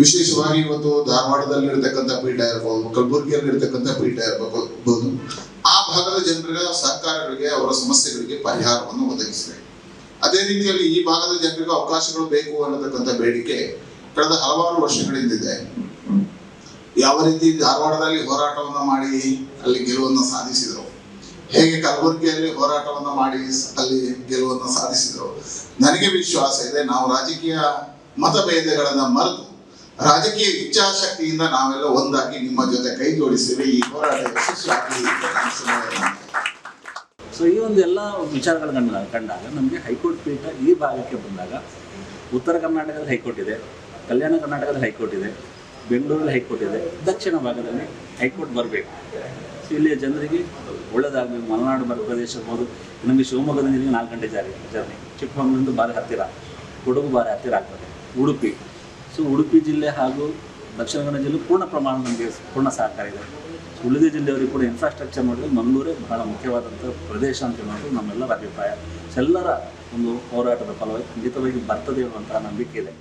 ವಿಶೇಷವಾಗಿ ಇವತ್ತು ಧಾರವಾಡದಲ್ಲಿ ಇರ್ತಕ್ಕಂಥ ಪೀಠ ಇರಬಹುದು ಕಲಬುರಗಿಯಲ್ಲಿ ಇರ್ತಕ್ಕಂಥ ಪೀಠ ಇರಬಹುದು ಆ ಭಾಗದ ಜನರ ಸರ್ಕಾರಗಳಿಗೆ ಅವರ ಸಮಸ್ಯೆಗಳಿಗೆ ಪರಿಹಾರವನ್ನು ಒದಗಿಸಿದೆ. ಅದೇ ರೀತಿಯಲ್ಲಿ ಈ ಭಾಗದ ಜನರಿಗೆ ಅವಕಾಶಗಳು ಬೇಕು ಅನ್ನತಕ್ಕಂಥ ಬೇಡಿಕೆ ಕಳೆದ ಹಲವಾರು ವರ್ಷಗಳಿಂದಿದೆ ಯಾವ ರೀತಿ ಧಾರವಾಡದಲ್ಲಿ ಹೋರಾಟವನ್ನು ಮಾಡಿ ಅಲ್ಲಿ ಗೆಲುವನ್ನು ಸಾಧಿಸಿದರು, ಹೇಗೆ ಕಲಬುರಗಿಯಲ್ಲಿ ಹೋರಾಟವನ್ನು ಮಾಡಿ ಅಲ್ಲಿ ಗೆಲುವನ್ನು ಸಾಧಿಸಿದರು, ನನಗೆ ವಿಶ್ವಾಸ ಇದೆ. ನಾವು ರಾಜಕೀಯ ಮತಭೇದಗಳನ್ನ ಮರೆತು ರಾಜಕೀಯ ಇಚ್ಛಾಶಕ್ತಿಯಿಂದ ನಾವೆಲ್ಲ ಒಂದಾಗಿ ನಿಮ್ಮ ಜೊತೆ ಕೈ ಜೋಡಿಸ್ತೇವೆ ಈ ಹೋರಾಟ ಯಶಸ್ವಿಯಾಗಿ ಸೊ ಈ ಒಂದು ಎಲ್ಲ ವಿಚಾರಗಳು ಕಂಡ ಕಂಡಾಗ ನಮಗೆ ಹೈಕೋರ್ಟ್ ಪೀಠ ಈ ಭಾಗಕ್ಕೆ ಬಂದಾಗ ಉತ್ತರ ಕರ್ನಾಟಕದಲ್ಲಿ ಹೈಕೋರ್ಟ್ ಇದೆ, ಕಲ್ಯಾಣ ಕರ್ನಾಟಕದಲ್ಲಿ ಹೈಕೋರ್ಟ್ ಇದೆ, ಬೆಂಗಳೂರಲ್ಲಿ ಹೈಕೋರ್ಟ್ ಇದೆ, ದಕ್ಷಿಣ ಭಾಗದಲ್ಲಿ ಹೈಕೋರ್ಟ್ ಬರಬೇಕು. ಸೊ ಇಲ್ಲಿಯ ಜನರಿಗೆ ಒಳ್ಳೆಯದಾಗಬೇಕು ಮಲೆನಾಡು ಪ್ರದೇಶ ಇರ್ಬೋದು ನಮಗೆ ಶಿವಮೊಗ್ಗದಿಂದ ನಾಲ್ಕು ಗಂಟೆ ಜಾರಿ, ಜರ್ನಿ. ಚಿಕ್ಕಮಗಳೂರಿಂದ ಬಾರಿ ಹತ್ತಿರ, ಕೊಡಗು ಬಾರಿ ಹತ್ತಿರ ಆಗ್ತದೆ, ಉಡುಪಿ. ಸೊ ಉಡುಪಿ ಜಿಲ್ಲೆ ಹಾಗೂ ದಕ್ಷಿಣ ಕನ್ನಡ ಜಿಲ್ಲೆ ಪೂರ್ಣ ಪ್ರಮಾಣ ನಮಗೆ ಪೂರ್ಣ ಸಹಕಾರ ಇದೆ. ಉಳಿದ ಜಿಲ್ಲೆಯವರಿಗೆ ಕೂಡ ಇನ್ಫ್ರಾಸ್ಟ್ರಕ್ಚರ್ ಮಾಡಿದ್ರೆ ಮಂಗಳೂರೇ ಬಹಳ ಮುಖ್ಯವಾದಂಥ ಪ್ರದೇಶ ಅಂತ ಹೇಳೋದು ನಮ್ಮೆಲ್ಲರ ಅಭಿಪ್ರಾಯ. ಎಲ್ಲರ ಒಂದು ಹೋರಾಟದ ಫಲವಾಗಿ ಖಂಡಿತವಾಗಿ ಬರ್ತದೆ ಅನ್ನುವಂತಹ ನಂಬಿಕೆ ಇದೆ.